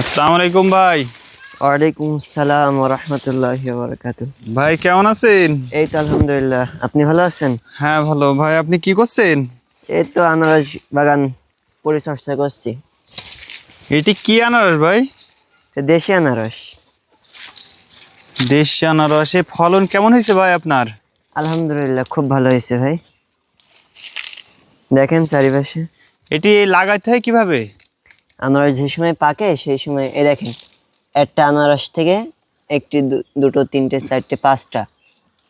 আসসালামু আলাইকুম ভাই। ওয়ালাইকুম আসসালাম রহমতুল্লাহ বারকাত ভাই কেমন আছেন? এই তো আলহামদুলিল্লাহ। আপনি ভালো আছেন? হ্যাঁ ভালো। ভাই আপনি কি করছেন? এই তো আনারস বাগান পরিচর্যা করছি। এটি কি আনারস ভাই? দেশি আনারস। দেশি আনারস ফলন কেমন হয়েছে ভাই আপনার? আলহামদুলিল্লাহ খুব ভালো হয়েছে ভাই। দেখেন চারিপাশে। এটি লাগাইতে হয় কীভাবে? আনারস যে সময় পাকে সেই সময় এ দেখেন একটা আনারস থেকে একটি দুটো তিনটে চারটে পাঁচটা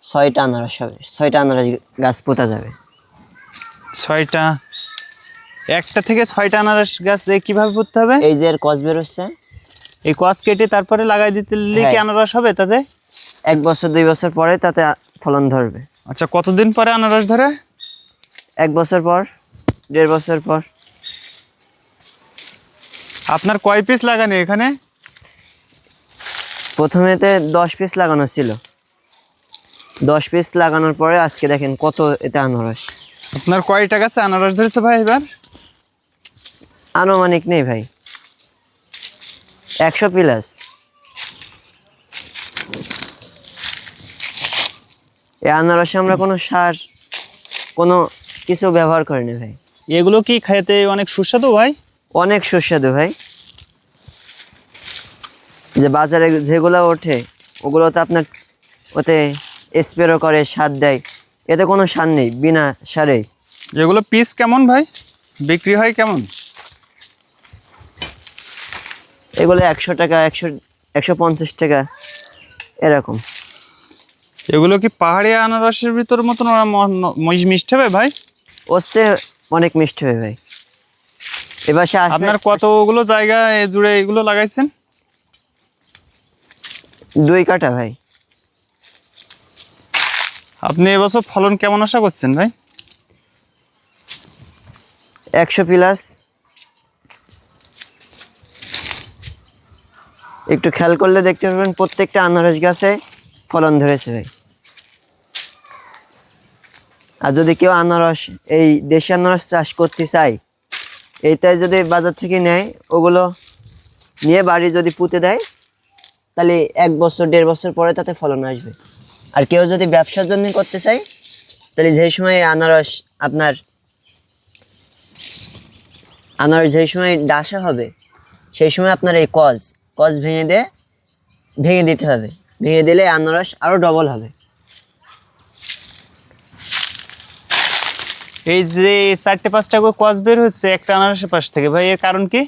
ছয়টা আনারস হবে ছয়টা আনারস গাছ পোতা যাবে। ছয়টা একটা থেকে ছয়টা আনারস গাছ কীভাবে করতে হবে? এই যে এর কস বেরোচ্ছে এই কচ কেটে তারপরে লাগাই দিতে দিলে কি হ্যাঁ। আনারস হবে তাতে? এক বছর দুই বছর পরে তাতে ফলন ধরবে। আচ্ছা কতদিন পরে আনারস ধরে? এক বছর পর দেড় বছর পর। আপনার কয় পিস লাগানো এখানে? প্রথমেতে দশ পিস লাগানো ছিল। দশ পিস লাগানোর পরে আজকে দেখেন কত এতে আনারস। আপনার কয়টা গাছে আনারস ধরেছে ভাই এবার? আনুমানিক নেই ভাই। একশো প্লাস এই আনারসে আমরা কোনো সার কোনো কিছু ব্যবহার করিনি ভাই। এগুলো কি খাইতে অনেক সুস্বাদু ভাই? অনেক সুস্বাদু ভাই। যে বাজারে যেগুলো ওঠে ওগুলোতে আপনার ওতে স্প্রে করে সার দেয়। এতে কোনো সার নেই বিনা সারে। যেগুলো পিস কেমন ভাই? বিক্রি হয় কেমন? এগুলো একশো টাকা একশো একশো পঞ্চাশ টাকা এরকম। এগুলো কি পাহাড়ি আনারসের ভিতর মতন ওরা মিষ্টি হবে ভাই? হচ্ছে অনেক মিষ্টি হবে ভাই। এবার আপনার কতগুলো জায়গা এ জুড়ে এগুলো লাগাইছেন? দুই কাটা ভাই। আপনি এবছর ফলন কেমন আশা করছেন ভাই? একশো প্লাস। একটু খেয়াল করলে দেখতে পারবেন প্রত্যেকটা আনারস গাছে ফলন ধরেছে ভাই। আর যদি কেউ আনারস এই দেশি আনারস চাষ করতে চায় এইটাই যদি বাজার থেকে নেয়, ওগুলো নিয়ে বাড়ি যদি পুঁতে দেয়, তাহলে এক বছর, দেড় বছর পরে তাতে ফলন আসবে। আর কেউ যদি ব্যবসার জন্য করতে চায়, তাহলে যে সময় আনারস আপনার, আনারস যে সময় ডাসা হবে, সেই সময় আপনার এই কজ কজ ভেঙে দিয়ে ভেঙে দিতে হবে। ভেঙে দিলে আনারস আরও ডবল হবে। এই যে চারটে পাঁচটা করে কস বের হচ্ছে একটা আনারসের পাশ থেকে। ভাই এর কারণ কি?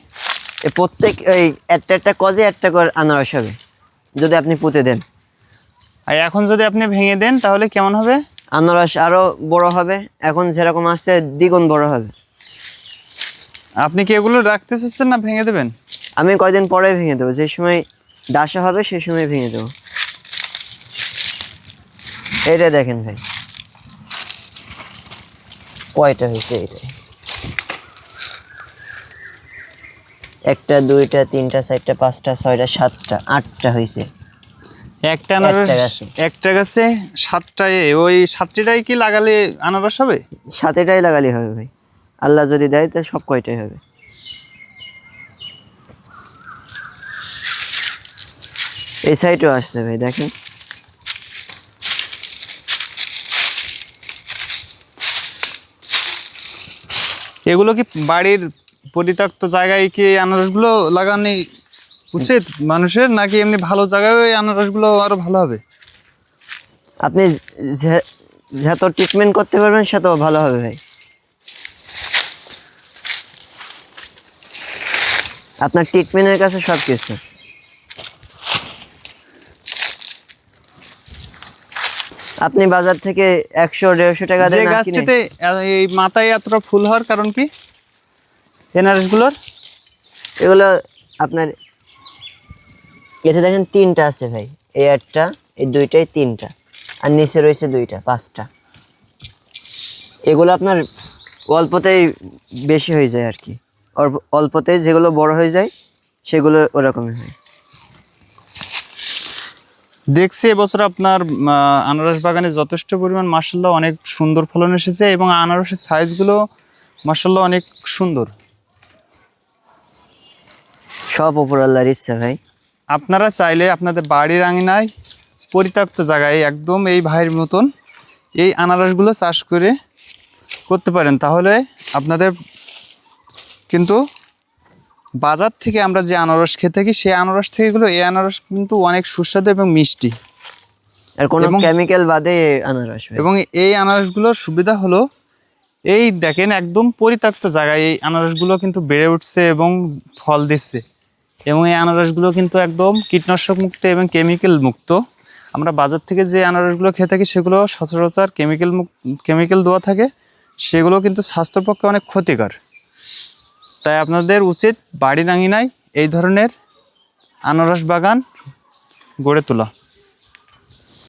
প্রত্যেক এই একটা একটা কজে একটা করে আনারস হবে যদি আপনি পুঁতে দেন। আর এখন যদি আপনি ভেঙে দেন তাহলে কেমন হবে? আনারস আরও বড় হবে এখন যেরকম আসছে দ্বিগুণ বড় হবে। আপনি কি এগুলো রাখতে চাচ্ছেন না ভেঙে দেবেন? আমি কয়দিন পরে ভেঙে দেবো যে সময় ডাসা হবে সেই সময় ভেঙে দেবো। এটা দেখেন ভাই। কয়টা হয়েছে এটা? একটা দুইটা তিনটা চারটা পাঁচটা ছয়টা সাতটা আটটা হয়েছে। একটা আনারস একটা গাছে। সাতটায় ওই সাতটিটাই কি লাগালে আনারস হবে? সাথেটাই লাগালে হবে ভাই। আল্লাহ যদি দেয় তো সব কয়টাই হবে। এই সাইডও আসছে ভাই দেখেন। এগুলো কি বাড়ির পরিত্যক্ত জায়গায় কি আনারসগুলো লাগানি উচিত মানুষের, নাকি এমনি ভালো জায়গায় ওই আনারসগুলো আরও ভালো হবে? আপনি যত ট্রিটমেন্ট করতে পারবেন সে তো ভালো হবে ভাই। আপনার ট্রিটমেন্টের কাছে সব কিছু আপনি বাজার থেকে একশো দেড়শো টাকা যে দিয়ে গাছটিতে এই মাথায় এতটা ফুল হওয়ার কারণ কি? এনারসগুলোর? এগুলো আপনার এতে দেখেন তিনটা আছে ভাই। এই একটা এই দুইটাই তিনটা। আর নিচে রয়েছে দুইটা পাঁচটা। এগুলো আপনার অল্পতেই বেশি হয়ে যায় আর কি। অল্প- অল্পতেই যেগুলো বড় হয়ে যায় সেগুলো ওরকমই হয়। দেখছি এবছর আপনার আনারস বাগানে যথেষ্ট পরিমাণ মার্শাল্লাহ অনেক সুন্দর ফলন এসেছে এবং আনারসের সাইজগুলো মার্শাল্লাহ অনেক সুন্দর। সব উপর আল্লাহর ইচ্ছা ভাই। আপনারা চাইলে আপনাদের বাড়ির আঙিনায় পরিত্যক্ত জায়গায় একদম এই ভাইয়ের মতন এই আনারসগুলো চাষ করে করতে পারেন। তাহলে আপনাদের কিন্তু বাজার থেকে আমরা যে আনারস খেয়ে থাকি সেই আনারস থেকে থেকেগুলো এই আনারস কিন্তু অনেক সুস্বাদু এবং মিষ্টি। আর কোনো কেমিক্যাল বাদে আনারস এবং এই আনারসগুলোর সুবিধা হলো এই দেখেন একদম পরিত্যক্ত জায়গায় এই আনারসগুলো কিন্তু বেড়ে উঠছে এবং ফল দিচ্ছে। এবং এই আনারসগুলো কিন্তু একদম কীটনাশক মুক্ত এবং কেমিক্যাল মুক্ত। আমরা বাজার থেকে যে আনারসগুলো খেয়ে থাকি সেগুলো সচরাচর কেমিক্যাল মুক কেমিক্যাল দেওয়া থাকে। সেগুলো কিন্তু স্বাস্থ্যের পক্ষে অনেক ক্ষতিকর। তাই আপনাদের উচিত বাড়ির আঙিনায় এই ধরনের আনারস বাগান গড়ে তোলা।